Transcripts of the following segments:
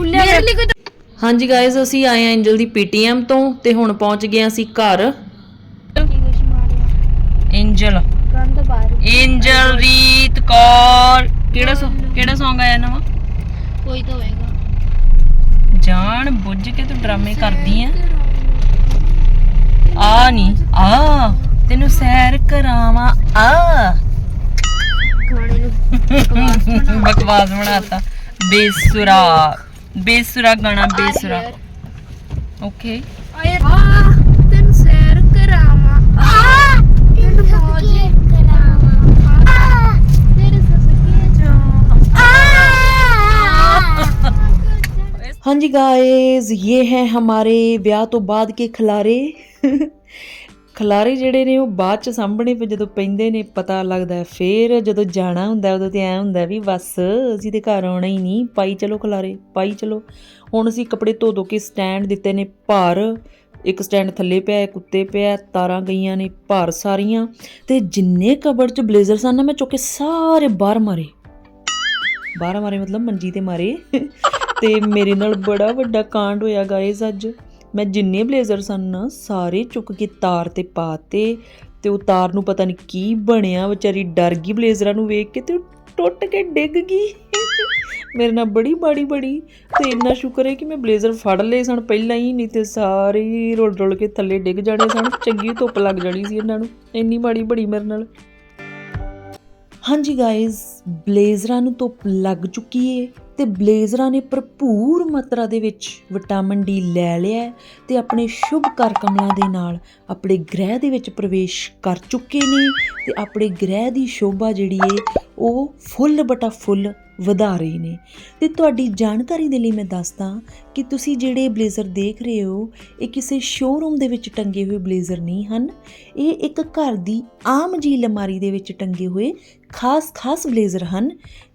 ਖੁੱਲਿਆ ਵੇ ਖੁੱਲਿਆ ਮੇਰੇ ਵੇ ਲਈ ਕੋਈ ਹਾਂਜੀ ਗਾਇਜ਼ ਅਸੀਂ ਆਏ ਆ ਐਂਜਲ ਦੀ ਪੀਟੀਐਮ ਤੋਂ ਤੇ ਹੁਣ ਪਹੁੰਚ ਗਏ ਅਸੀਂ ਘਰ। ਐਂਜਲ ਗੰਦ ਬਾਹਰ। ਐਂਜਲ ਰੀਤ ਕੌਰ ਕਿਹੜਾ ਸੋ ਕਿਹੜਾ Song ਆਇਆ ਨਵਾਂ? ਕੋਈ ਤਾਂ ਹੋਏਗਾ। ਜਾਣ ਬੁੱਝ ਕੇ ਤੂੰ ਡਰਾਮੇ ਕਰਦੀ ਆ। ਆ ਨਹੀਂ ਆ। ਤੈਨੂੰ ਸੈਰ ਕਰਾਵਾਂ ਆ। ਖਾਣੇ ਨੂੰ ਬਕਵਾਸ ਬਣਾਤਾ। ਬੇਸੁਰਾ। ਬੇਸੁਰਾ ਗਾਣਾ ਬੇਸੁਰਾ ਓਕੇ ਆਏ ਆ ਤੈਨੂੰ ਸੈਰ ਕਰਾਵਾਂ ਆ ਤੈਨੂੰ ਮੌਜ ਕਰਾਵਾਂ ਆ ਤੇਰੇ ਸਸਕੇ ਜਾ ਹਾਂਜੀ ਗਾਇਜ਼ ਇਹ ਹੈ ਹਮਾਰੇ ਵਿਆਹ ਤੋਂ ਬਾਅਦ ਕੇ ਖਲਾਰੇ ਜਿਹੜੇ ਨੇ ਉਹ ਬਾਅਦ ਚ ਸਾਹਮਣੇ ਪੇ ਜਦੋਂ ਪੈਂਦੇ ਨੇ ਪਤਾ ਲੱਗਦਾ ਹੈ। ਫੇਰ ਜਦੋਂ ਜਾਣਾ ਹੁੰਦਾ ਉਦੋਂ ਤੇ ਐ ਹੁੰਦਾ ਵੀ ਬਸ ਅਸੀਂ ਤੇ ਘਰ ਆਉਣਾ ਹੀ ਨਹੀਂ, ਪਾਈ ਚਲੋ ਖਲਾਰੇ, ਪਾਈ ਚਲੋ। ਹੁਣ ਅਸੀਂ ਕੱਪੜੇ ਧੋ ਧੋ ਕੇ ਸਟੈਂਡ ਦਿੱਤੇ ਨੇ ਭਾਰ, ਇੱਕ ਸਟੈਂਡ ਥੱਲੇ ਪਿਆ, ਇੱਕ ਉੱਤੇ ਪਿਆ, ਤਾਰਾਂ ਗਈਆਂ ਨੇ ਭਾਰ ਸਾਰੀਆਂ। ਤੇ ਜਿੰਨੇ ਕਬੜ ਚ ਬਲੇਜ਼ਰ ਸਨ ਨਾ ਮੈਂ ਚੁੱਕ ਕੇ ਸਾਰੇ ਬਾਹਰ ਮਾਰੇ। ਬਾਹਰ ਮਾਰੇ ਮਤਲਬ ਮੰਜੀ ਤੇ ਮਾਰੇ। ਤੇ ਮੇਰੇ ਨਾਲ ਬੜਾ ਵੱਡਾ ਕਾਂਡ ਹੋਇਆ ਗਾਇਜ਼ ਅੱਜ। ਮੈਂ ਜਿੰਨੇ ਬਲੇਜ਼ਰ ਸਨ ਨਾ, ਸਾਰੇ ਚੁੱਕ ਕੇ ਤਾਰ ਤੇ ਪਾਤੇ ਤੇ ਉਹ ਤਾਰ ਨੂੰ ਪਤਾ ਨਹੀਂ ਕੀ ਬਣਿਆ, ਵਿਚਾਰੀ ਡਰ ਗਈ ਬਲੇਜ਼ਰਾਂ ਨੂੰ ਵੇਖ ਕੇ ਤੇ ਉਹ ਟੁੱਟ ਕੇ ਡਿੱਗ ਗਈ। ਮੇਰੇ ਨਾਲ ਬੜੀ ਬਾੜੀ ਬੜੀ ਤੇ ਇੰਨਾ ਸ਼ੁਕਰ ਹੈ ਕਿ ਮੈਂ ਬਲੇਜ਼ਰ ਫੜ ਲਏ ਸਨ ਪਹਿਲਾਂ ਹੀ, ਨਹੀਂ ਤੇ ਸਾਰੇ ਹੀ ਰੁਲ ਰੁਲ ਕੇ ਥੱਲੇ ਡਿੱਗ ਜਾਣੇ ਸਨ, ਚੰਗੀ ਧੁੱਪ ਲੱਗ ਜਾਣੀ ਸੀ ਇਹਨਾਂ ਨੂੰ, ਇੰਨੀ ਬਾੜੀ ਬੜੀ ਮੇਰੇ ਨਾਲ। ਹਾਂਜੀ ਗਾਇਜ਼ ਬਲੇਜ਼ਰਾਂ ਨੂੰ ਧੁੱਪ ਲੱਗ ਚੁੱਕੀ ਏ ਤੇ ਬਲੇਜ਼ਰਾਂ ਨੇ ਭਰਪੂਰ ਮਾਤਰਾ ਦੇ ਵਿੱਚ ਵਿਟਾਮਿਨ ਡੀ ਲੈ ਲਿਆ ਹੈ ਤੇ ਆਪਣੇ ਸ਼ੁਭ ਕਰ ਕਮਲਾਂ ਦੇ ਨਾਲ ਆਪਣੇ ਗ੍ਰਹਿ ਦੇ ਵਿੱਚ ਪ੍ਰਵੇਸ਼ ਕਰ ਚੁੱਕੇ ਨੇ ਤੇ ਆਪਣੇ ਗ੍ਰਹਿ ਦੀ ਸ਼ੋਭਾ ਜਿਹੜੀ ਏ ਉਹ ਫੁੱਲ ਬਟਾ ਫੁੱਲ ਵਧਾ ਰਹੇ ਨੇ। ਤੇ ਤੁਹਾਡੀ ਜਾਣਕਾਰੀ ਦੇ ਲਈ ਮੈਂ ਦੱਸਦਾ ਕਿ ਤੁਸੀਂ ਜਿਹੜੇ ਬਲੇਜ਼ਰ ਦੇਖ ਰਹੇ ਹੋ, ਇਹ ਕਿਸੇ ਸ਼ੋਰੂਮ ਦੇ ਵਿੱਚ ਟੰਗੇ ਹੋਏ ਬਲੇਜ਼ਰ ਨਹੀਂ ਹਨ। ਇਹ ਇੱਕ ਘਰ ਦੀ ਆਮ ਜੀ ਅਲਮਾਰੀ ਦੇ ਵਿੱਚ ਟੰਗੇ ਹੋਏ ਖਾਸ-ਖਾਸ ਬਲੇਜ਼ਰ ਹਨ,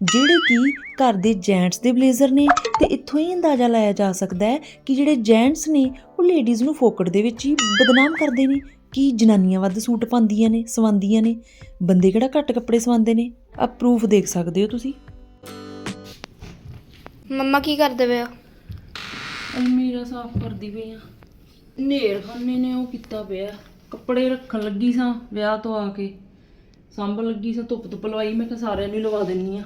ਜਿਹੜੇ ਕਿ ਘਰ ਦੇ ਜੈਂਟਸ ਦੇ ਬਲੇਜ਼ਰ ਨੇ। ਤੇ ਇੱਥੋਂ ਹੀ ਅੰਦਾਜ਼ਾ ਲਾਇਆ ਜਾ ਸਕਦਾ ਹੈ ਕਿ ਜਿਹੜੇ ਜੈਂਟਸ ਨੇ, ਉਹ ਲੇਡੀਜ਼ ਨੂੰ ਫੋਕਟ ਦੇ ਵਿੱਚ ਹੀ ਬਦਨਾਮ ਕਰਦੇ ਨੇ। ਕਿ ਜਨਾਨੀਆਂ ਵੱਧ ਸੂਟ ਪਾਉਂਦੀਆਂ ਨੇ, ਸਵਾਉਂਦੀਆਂ ਨੇ? ਬੰਦੇ ਕਿਹੜਾ ਘੱਟ ਕੱਪੜੇ ਸਵਾਉਂਦੇ ਨੇ? ਆ ਪ੍ਰੂਫ ਦੇਖ ਸਕਦੇ ਹੋ ਤੁਸੀਂ? ਮੰਮਾ ਕੀ ਕਰਦੇ ਪਏ ਹੋ ਅਲਮੀਰਾ ਸਾਫ਼ ਕਰਦੀ ਪਈ ਆ। ਨੇਰ ਖਾਨੇ ਨੇ ਉਹ ਕੀਤਾ ਪਿਆ। ਕੱਪੜੇ ਰੱਖਣ ਲੱਗੀ ਸਾਂ ਵਿਆਹ ਤੋਂ ਆ ਕੇ। ਸਾਂਭਣ ਲੱਗੀ ਸਾਂ ਧੁੱਪ ਧੁੱਪ ਲਵਾਈ ਮੈਂ ਕਿਹਾ ਸਾਰਿਆਂ ਨੂੰ ਹੀ ਲਵਾ ਦਿੰਨੀ ਆ।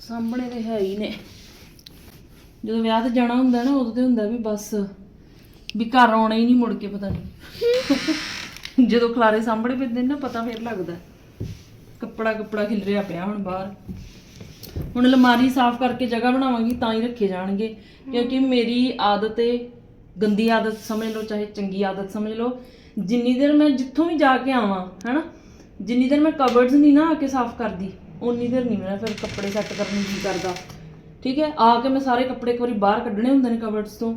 ਸਾਹਮਣੇ ਤੇ ਹੈ ਹੀ ਨੇ। ਜਦੋਂ ਵਿਆਹ ਤੇ ਜਾਣਾ ਹੁੰਦਾ ਨਾ ਉਦੋਂ ਤੇ ਹੁੰਦਾ ਵੀ ਬਸ ਵੀ ਘਰ ਆਉਣਾ ਹੀ ਨਹੀਂ ਮੁੜ ਕੇ ਪਤਾ ਨਹੀਂ। ਜਦੋਂ ਖਲਾਰੇ ਸਾਹਮਣੇ ਪੈਂਦੇ ਨੇ ਨਾ ਪਤਾ ਫੇਰ ਲੱਗਦਾ। ਕੱਪੜਾ ਕੱਪੜਾ ਖਿਲਰਿਆ ਪਿਆ ਹੁਣ ਬਾਹਰ। ਹੁਣ ਅਲਮਾਰੀ ਸਾਫ਼ ਕਰਕੇ ਜਗ੍ਹਾ ਬਣਾਵਾਂਗੀ ਤਾਂ ਹੀ ਰੱਖੇ ਜਾਣਗੇ। ਕਿਉਂਕਿ ਮੇਰੀ ਆਦਤ ਏ ਗੰਦੀ ਆਦਤ ਸਮਝ ਲਓ ਚਾਹੇ ਚੰਗੀ ਆਦਤ ਸਮਝ ਲਓ। ਜਿੰਨੀ ਦੇਰ ਮੈਂ ਜਿੱਥੋਂ ਵੀ ਜਾ ਕੇ ਆਵਾਂ ਹੈਨਾ ਜਿੰਨੀ ਦੇਰ ਮੈਂ ਕਬਰਡਸ ਨਹੀਂ ਨਾ ਆ ਕੇ ਸਾਫ਼ ਕਰਦੀ ਉਨੀ ਦੇਰ ਨਹੀਂ ਮੇਰਾ ਫਿਰ ਕੱਪੜੇ ਸੈੱਟ ਕਰਨ ਨੂੰ ਜੀ ਕਰਦਾ। ਠੀਕ ਹੈ? ਆ ਕੇ ਮੈਂ ਸਾਰੇ ਕੱਪੜੇ ਇੱਕ ਵਾਰੀ ਬਾਹਰ ਕੱਢਣੇ ਹੁੰਦੇ ਨੇ ਕਬਰਡਸ ਤੋਂ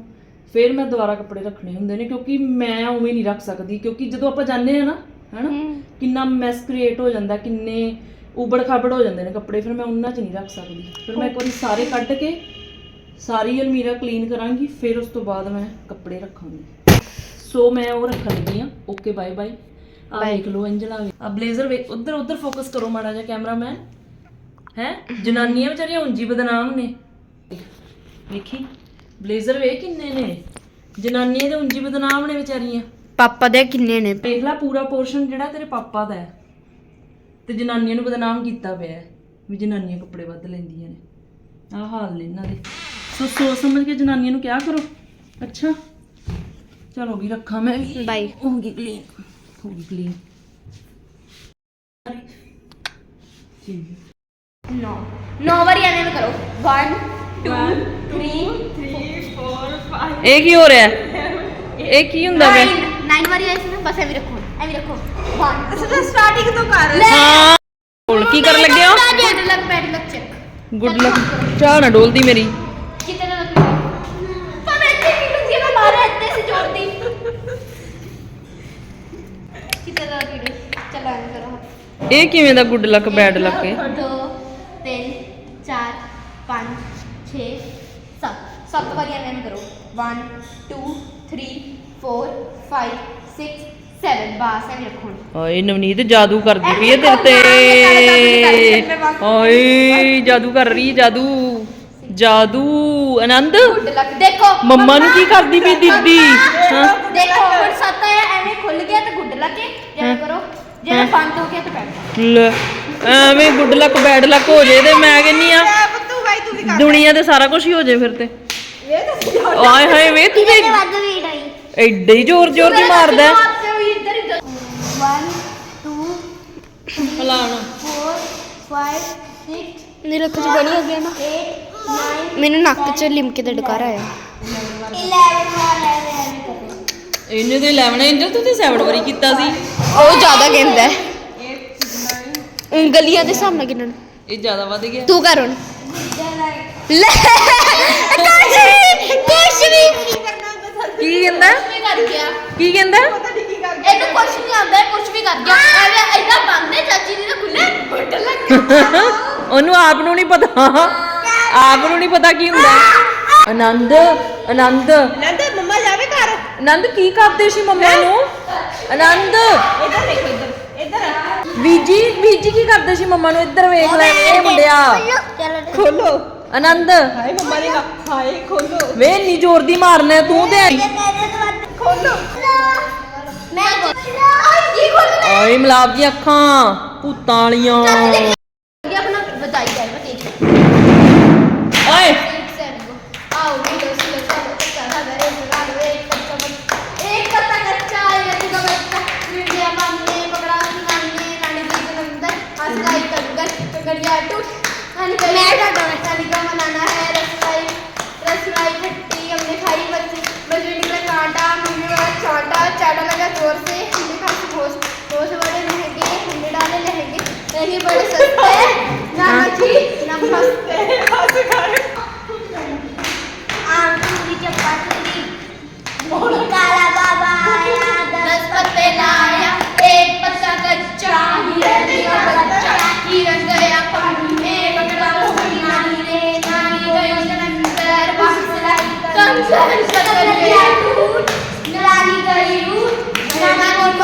ਫਿਰ ਮੈਂ ਦੁਬਾਰਾ ਕੱਪੜੇ ਰੱਖਣੇ ਹੁੰਦੇ ਨੇ ਕਿਉਂਕਿ ਮੈਂ ਉਵੇਂ ਨਹੀਂ ਰੱਖ ਸਕਦੀ ਕਿਉਂਕਿ ਜਦੋਂ ਆਪਾਂ ਜਾਂਦੇ ਆ ਨਾ ਹੈਨਾ ਕਿੰਨਾ ਮੈਸ ਕ੍ਰੀਏਟ ਹੋ ਜਾਂਦਾ ਕਿੰਨੇ ਉਬੜ ਖਾਬੜ ਹੋ ਜਾਂਦੇ ਨੇ ਕੱਪੜੇ ਫਿਰ ਮੈਂ ਉਹਨਾਂ 'ਚ ਨਹੀਂ ਰੱਖ ਸਕਦੀ। ਫਿਰ ਮੈਂ ਇੱਕ ਵਾਰੀ ਸਾਰੇ ਕੱਢ ਕੇ ਸਾਰੀ ਅਲਮੀਰਾ ਕਲੀਨ ਕਰਾਂਗੀ ਫਿਰ ਉਸ ਤੋਂ ਬਾਅਦ ਮੈਂ ਕੱਪੜੇ ਰੱਖਾਂਗੀ। ਸੋ ਮੈਂ ਉਹ ਰੱਖਣ ਲੱਗੀ ਆ ਓਕੇ ਬਾਏ ਬਾਏ ਆ ਦੇਖ ਲਓ ਅੰਜਲਾ ਆ ਬਲੇਜ਼ਰ ਵੇ ਉਧਰ ਉਧਰ ਫੋਕਸ ਕਰੋ ਮਾੜਾ ਜਿਹਾ ਕੈਮਰਾਮੈਨ ਹੈ? ਜਨਾਨੀਆਂ ਵਿਚਾਰੀਆਂ ਉਂਜੀ ਬਦਨਾਮ ਨੇ। ਵੇਖੀ? ਬਲੇਜ਼ਰ ਵੇ ਕਿੰਨੇ ਨੇ। ਜਨਾਨੀਆਂ ਦੇ ਉਂਜੀ ਬਦਨਾਮ ਨੇ ਵਿਚਾਰੀਆਂ। ਪਾਪਾ ਦੇ ਕਿੰਨੇ ਨੇ? ਦੇਖ ਲੈ ਪੂਰਾ ਪੋਰਸ਼ਨ ਜਿਹੜਾ ਤੇਰੇ ਪਾਪਾ ਦਾ ਹੈ। ਤੇ ਜਨਾਨੀਆਂ ਨੂੰ ਬਦਨਾਮ ਕੀਤਾ ਪਿਆ ਹੈ ਵੀ ਜਨਾਨੀਆਂ ਕੱਪੜੇ ਵੱਧ ਲੈਂਦੀਆਂ ਨੇ। ਆਹ ਹਾਲ ਨੇ ਇਹਨਾਂ ਦੇ। ਸੋ ਸੋਚ ਸਮਝ ਕੇ ਜਨਾਨੀਆਂ ਨੂੰ ਕਿਹਾ ਕਰੋ। ਅੱਛਾ। ਚਲੋ ਵੀ ਰੱਖਾਂ ਮੈਂ। ਵੀ ਬਾਈ ਹੋ ਗਈ ਕਲੀਨ ਹੋ ਗਈ ਕਲੀਨ ਠੀਕ ਨੋ। ਨੋ ਵਾਰੀ ਐਵੇਂ ਕਰੋ। 1 2 3 ਇਹ ਕੀ ਹੋ ਰਿਹਾ? ਹੈ? ਇਹ ਕੀ ਹੁੰਦਾ ਵੇ 9 ਵਾਰੀ ਐਸੇ ਨਾ ਬਸ ਐਵੇਂ ਰੱਖੋ। ਐਵੇਂ ਰੱਖੋ। 1 ਅੱਛਾ ਤਾਂ ਸਟਾਰਟਿੰਗ ਤੋਂ ਕਰ। ਹਾਂ ਹੁਣ ਕੀ ਕਰਨ ਲੱਗੇ ਹੋ? Good luck bad luck check good luck ਚਾਹ ਨਾ ਡੋਲਦੀ ਮੇਰੀ। ਕਿਤੇ ਦਾ ਲੱਕ ਪਰ ਮੈਂ ਇੱਥੇ ਕੀ ਲੁਕੀ ਮੈਂ ਮਾਰੇ ਇੱਥੇ ਸੇ ਜੋੜਦੀ। ਕਿਤੇ ਦਾ ਲੱਕ ਚਲੋ ਐਂ ਕਰੋ। ਇਹ ਕਿਵੇਂ ਦਾ ਗੁੱਡ ਲੱਕ ਬੈਡ ਲੱਕ ਹੈ ਦੋ ਤਿੰਨ ਚਾਰ ਪੰਜ 6 7 ਸੱਤ ਵਾਰੀ ਐਵੇਂ ਕਰੋ। 1 2 3 4 5 6 7 ਬਸ ਐਵੇਂ ਰੱਖੋ ਹੁਣ। ਹਾਏ ਨਵਨੀਤ ਜਾਦੂ ਕਰਦੀ ਪਈ ਹੈ ਤੇਰੇ ਤੇ। ਹਾਏ ਜਾਦੂ ਕਰ ਰਹੀ ਹੈ ਜਾਦੂ। ਜਾਦੂ ਆਨੰਦ। ਗੁੱਡ ਲੱਕ ਦੇਖੋ ਮੰਮਾ ਨੂੰ ਕੀ ਕਰਦੀ ਪਈ ਦੀਦੀ? ਹਾਂ। ਦੇਖੋ ਹੁਣ ਸੱਤ ਆਇਆ ਐਵੇਂ ਖੁੱਲ ਗਿਆ ਤੇ ਗੁੱਡ ਲੱਕ ਜਿਵੇਂ ਕਰੋ ਜੇ ਬੰਦ ਹੋ ਗਿਆ ਤੇ ਬੈਠ ਲੈ ਐਵੇਂ ਗੁੱਡ ਲੱਕ ਬੈਡ ਲੱਕ ਹੋ ਜੇ ਤੇ ਮੈਂ ਕਹਿੰਨੀ ਆ ਤੂੰ ਭਾਈ ਤੂੰ ਵੀ ਕਰ। ਦੁਨੀਆ ਤੇ ਸਾਰਾ ਕੁਝ ਹੀ ਹੋ ਜੇ ਫਿਰ ਤੇ। ਇਹ ਤਾਂ ਆਏ ਹਾਏ ਵੇ ਤੂੰ ਤੇ ਐਡੇ ਹੀ ਜ਼ੋਰ ਜ਼ੋਰ ਦੀ ਮਾਰਦਾ। ਹੈ। 1 2 ਫਲਾਣਾ 4 5 6 ਮੇਰੇ ਅੱਖ 'ਚ ਬਣੀ ਹੋ ਗਿਆ ਨਾ। 8 9 ਮੈਨੂੰ ਨੱਕ 'ਚ ਲਿਮਕੇ ਦਾ ਡਕਾਰ ਆਇਆ। 11 ਇਹਨੇ ਤੇ। 11 ਇੰਜਲ ਤੂੰ ਤੇ 7 ਵਾਰੀ ਕੀਤਾ ਸੀ। ਉਹ ਜ਼ਿਆਦਾ ਕਹਿੰਦਾ ਹੈ। ਉਂਗਲੀਆਂ ਦੇ ਸਾਹਮਣੇ ਗਿਣਨ। ਇਹ ਜ਼ਿਆਦਾ ਵੱਧ ਗਿਆ। ਤੂੰ ਕਰ ਹੁਣ। ਲੈ। ਕੁਛ ਨਹੀਂ ਕੁਛ ਨਹੀਂ ਕੀ ਕਹਿੰਦਾ? ਵੀ ਕਰ ਗਿਆ। ਕੀ ਕਹਿੰਦਾ? ਇਹਨੂੰ ਕੁਛ ਨਹੀਂ ਆਉਂਦਾ ਇਹ ਕੁਛ ਵੀ ਕਰ ਗਿਆ। ਐਵੇਂ ਐਦਾਂ ਬੰਦੇ ਚਾਚੀ ਦੀ ਨਾ ਖੁੱਲੇ ਗੁੱਟ ਲੱਗ ਉਹਨੂੰ ਆਪ ਨੂੰ ਨਹੀਂ ਪਤਾ। ਆਪ ਨੂੰ ਨਹੀਂ ਪਤਾ ਕੀ ਹੁੰਦਾ। ਆਨੰਦ ਆਨੰਦ। ਲੈਂਦੇ ਮੰਮਾ ਜਾਵੇ ਘਰ। ਆਨੰਦ ਕੀ ਕਰਦੇ ਸੀ ਮੰਮਾ ਨੂੰ? ਆਨੰਦ। ਇੱਧਰ ਦੇਖੋ ਇੱਧਰ ਇੱਧਰ। ਬੀਜੀ ਬੀਜੀ ਕੀ ਕਰਦੇ ਸੀ ਮੰਮਾ ਨੂੰ? ਇੱਧਰ ਵੇਖ ਲੈ ਇਹ ਮੁੰਡਿਆ। ਖੋਲੋ। ਆਨੰਦ ਹਾਏ ਮੰਮਾ ਨੇ ਕਹਾ ਹਾਏ ਖੋਲੋ ਵੇ ਇੰਨੀ ਜ਼ੋਰ ਦੀ ਮਾਰਨਾ ਤੂੰ ਤੇ ਖੋਲੋ ਮੈਂ ਆਈ ਕੀ ਖੁੱਲ ਆਏ ਮਲਾਬ ਦੀਆਂ ਅੱਖਾਂ ਭੂਤਾਂ ਵਾਲੀਆਂ ਗਿਆ ਆਪਣਾ ਬਤਾਈ ਜਾਏ ਮੈਂ ਤੇਜ ਓਏ आओ वीडियो से चलो चला गए जुगाड़ वे कच्चा बच्चा एक कच्चा कच्चा ये का बच्चा वीडियो हमने पकड़ा सिखाने रानी जी के अंदर हंसलाई कंगन कंगड़िया टूट रानी का मैं का रानी का बनाना है रसलाई रसलाई खट्टी हमने खाई बच्ची बजरी कांटा मम्मी का चाटा चाटा लगा ज़ोर से हमने खा होश होश बड़े महँगे हमने डाले लहंगे नहीं बड़े सस्ते ना अच्छी ना मस्ते।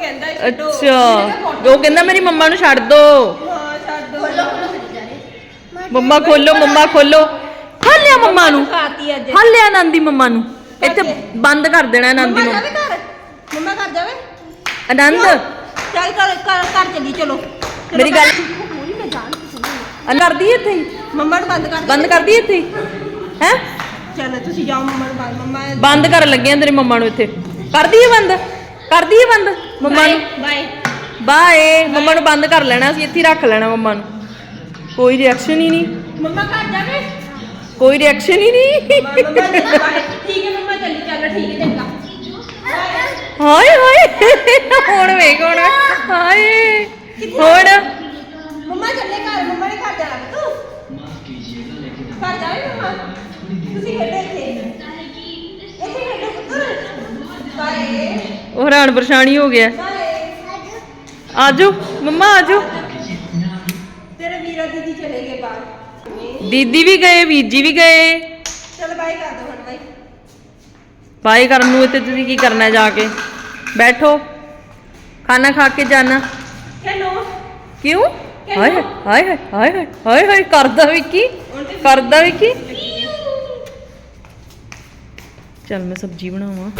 ਕਹਿੰਦਾ ਅੱਛਾ। ਉਹ ਕਹਿੰਦਾ ਮੇਰੀ ਮੰਮਾ ਨੂੰ ਛੱਡ ਦੋ। ਮੰਮਾ ਖੋਲੋ ਮੰਮਾ ਖੋਲੋ। ਖੱਲਿਆ ਮੰਮਾ ਨੂੰ। ਖਾਤੀ ਨੰਦੀ ਮੰਮਾ ਨੂੰ। ਇੱਥੇ ਬੰਦ ਕਰ ਦੇਣਾ ਨੰਦੀ ਨੂੰ। ਜਾਵੇ ਚੱਲ ਘਰ ਘਰ ਚੱਲੀ ਚਲੋ। ਮੇਰੀ ਗੱਲ ਅਨ ਕਰਦੀ ਇੱਥੇ ਮੰਮਾ ਨੂੰ ਬੰਦ ਕਰ ਬੰਦ ਕਰਦੀ ਇੱਥੇ ਹੈ? ਚੱਲ ਤੁਸੀਂ ਜਾਓ ਮੰਮਾ ਨੂੰ ਬੰਦ। ਮੰਮਾ ਬੰਦ ਕਰਨ ਲੱਗੇ ਆ ਤੇਰੇ ਮੰਮਾ ਨੂੰ ਇੱਥੇ। ਕਰਦੀ ਹੈ ਬੰਦ? ਕਰਦੀ ਹੈ ਬੰਦ? ਮੰਮਾ ਨੂੰ? ਬਾਏ ਬਾਏ ਮੰਮਾ ਨੂੰ ਬੰਦ ਕਰ ਲੈਣਾ ਸੀ ਇੱਥੇ ਹੀ ਰੱਖ ਲੈਣਾ ਮੰਮਾ ਨੂੰ। ਕੋਈ ਰਿਐਕਸ਼ਨ ਹੀ ਨਹੀਂ। ਮੰਮਾ ਘਰ ਜਾਵੇ ਕੋਈ ਰਿਐਕਸ਼ਨ ਹੀ ਨਹੀਂ। ਮੰਮਾ ਠੀਕ ਹੈ ਮੰਮਾ ਚੱਲੀ ਚੱਲ ਠੀਕ ਹੈ ਚੰਗਾ। ਹਾਏ ਹਾਏ। ਹੁਣ ਵੇਖ ਹੁਣ। ਹਾਏ। ਹੁਣ। ਮੰਮਾ ਚੱਲੇ ਘਰ। ਮੰਮਾ ਨੇ ਘਰ ਜਾਣਾ ਤੂੰ? ਘਰ ਜਾਵੇ ਮੰਮਾ? ਤੁਸੀਂ ਖੇਡੋ ਇੱਥੇ। ਹੈਰਾਨ ਪਰੇਸ਼ਾਨੀ ਹੋ ਗਿਆ। ਆਜੋ ਮੰਮਾ ਆਜੋ। ਤੇਰੇ ਵੀਰਾ ਦੀਦੀ ਚਲੇ ਗਏ ਬਾਹਰ। ਦੀਦੀ ਵੀ ਗਏ ਵੀਰ ਜੀ ਵੀ ਗਏ। ਚਲ ਬਾਏ ਕਰ ਦੋ ਹੁਣ ਬਾਈ। ਬਾਈ ਕਰਨ ਨੂੰ ਇੱਥੇ ਤੁਸੀਂ ਕੀ ਕਰਨਾ ਜਾ ਕੇ? ਬੈਠੋ। ਖਾਣਾ ਖਾ ਕੇ ਜਾਣਾ। ਹੈਲੋ ਕਿਉਂ? ਹਾਏ ਹਾਏ ਹਾਏ ਹਾਏ ਹਾਏ ਹਾਏ ਕਰਦਾ ਵਿੱਕੀ ਕਰਦਾ ਵਿੱਕੀ ਚੱਲ ਮੈਂ ਸਬਜ਼ੀ ਬਣਾਵਾਂ।